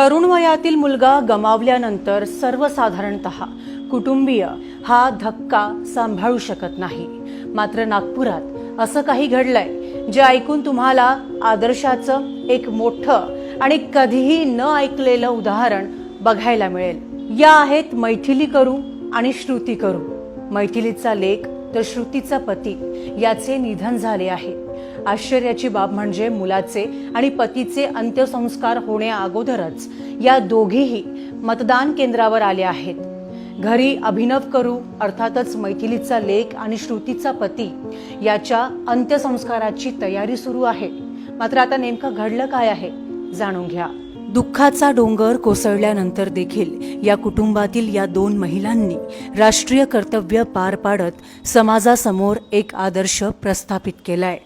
तरुण वयातील मुलगा गमावल्यानंतर सर्वसाधारणत कुटुंबीय हा धक्का सांभाळू शकत नाही. मात्र नागपुरात असं काही घडलंय जे ऐकून तुम्हाला आदर्शाचं एक मोठं आणि कधीही न ऐकलेलं उदाहरण बघायला मिळेल. या आहेत मैथिली करू आणि श्रुती करू. मैथिलीचा लेख तर श्रुतीचा पती याचे निधन झाले आहे. आश्चर्याची बाब म्हणजे मुलाचे आणि पतीचे अंत्यसंस्कार होण्याअगोदरच या दोघीही मतदान केंद्रावर आल्या आहेत. घरी अभिनव करू अर्थातच मैथिलीचा लेख आणि श्रुतीचा पती याच्या अंत्यसंस्काराची तयारी सुरू आहे. मात्र आता नेमकं घडलं काय आहे जाणून घ्या. दुःखाचा डोंगर कोसळल्यानंतर देखील या कुटुंबातील या दोन महिलांनी राष्ट्रीय कर्तव्य पार पाडत समाजासमोर एक आदर्श प्रस्थापित केलाय.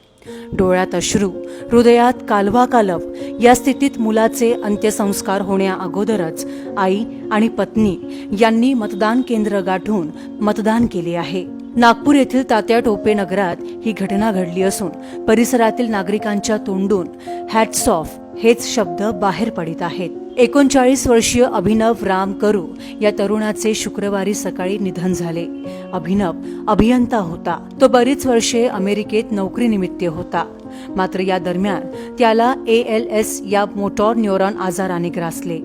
डोळ्यात अश्रू हृदयात कालवा कालव या स्थितीत मुलाचे अंत्यसंस्कार होण्या अगोदरच आई आणि पत्नी यांनी मतदान केंद्र गाठून मतदान केले आहे. नागपूर येथील तात्या टोपे नगरात ही घटना घडली असून परिसरातील नागरिकांच्या तोंडून हॅट्स ऑफ हेच शब्द बाहेर पडित आहेत. एकोणचाळीस वर्षीय अभिनव राम करू या तरुणाचे शुक्रवारी सकाळी निधन झाले. अभिनव अभियंता होता. तो बरीच वर्षे अमेरिकेत नोकरीनिमित्त होता. मात्र या दरम्यान त्याला ए एल एस या मोटॉर न्यूरॉन आजाराने ग्रासले.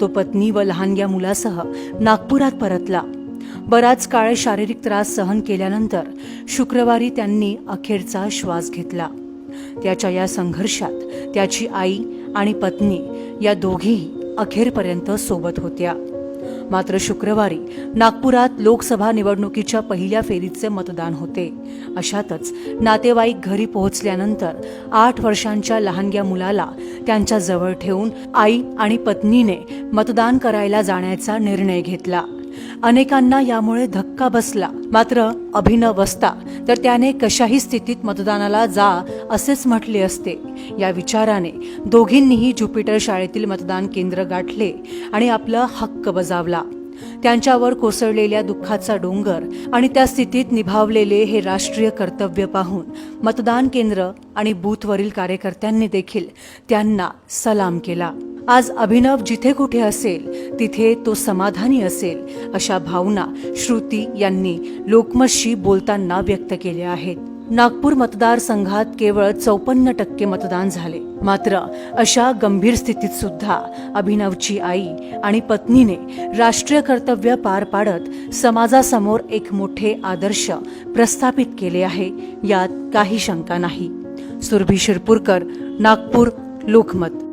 तो पत्नी व लहान या मुलासह नागपुरात परतला. बराच काळ शारीरिक त्रास सहन केल्यानंतर शुक्रवारी त्यांनी अखेरचा श्वास घेतला. त्याच्या या संघर्षात त्याची आई आणि पत्नी या दोघीही अखेरपर्यंत सोबत होत्या. मात्र शुक्रवारी नागपुरात लोकसभा निवडणुकीच्या पहिल्या फेरीचे मतदान होते. अशातच नातेवाईक घरी पोहोचल्यानंतर आठ वर्षांच्या लहानग्या मुलाला त्यांच्या जवळ ठेवून आई आणि पत्नीने मतदान करायला जाण्याचा निर्णय घेतला. अनेकांना यामुळे धक्का बसला. मात्र अभिनव असता तर त्याने कशाही स्थितीत मतदानाला जा असेच म्हटले असते. या विचाराने दोघींनीही ज्युपिटर शाळेतील मतदान केंद्र गाठले आणि आपला हक्क बजावला. त्यांच्यावर कोसळलेल्या दुःखाचा डोंगर आणि त्या स्थितीत निभावलेले हे राष्ट्रीय कर्तव्य पाहून मतदान केंद्र आणि बूथवरील कार्यकर्त्यांनी देखील त्यांना सलाम केला. आज अभिनव जिथे कुठे असेल तिथे तो समाधानी असेल अशा भावना श्रुती यांनी लोकमतशी बोलताना व्यक्त केल्या आहेत. नागपूर मतदारसंघात केवळ चौपन्न टक्के मतदान झाले. मात्र अशा गंभीर स्थितीत सुद्धा अभिनवची आई आणि पत्नीने राष्ट्रीय कर्तव्य पार पाडत समाजासमोर एक मोठे आदर्श प्रस्थापित केले आहे यात काही शंका नाही. सुरभी शिरपूरकर नागपूर लोकमत.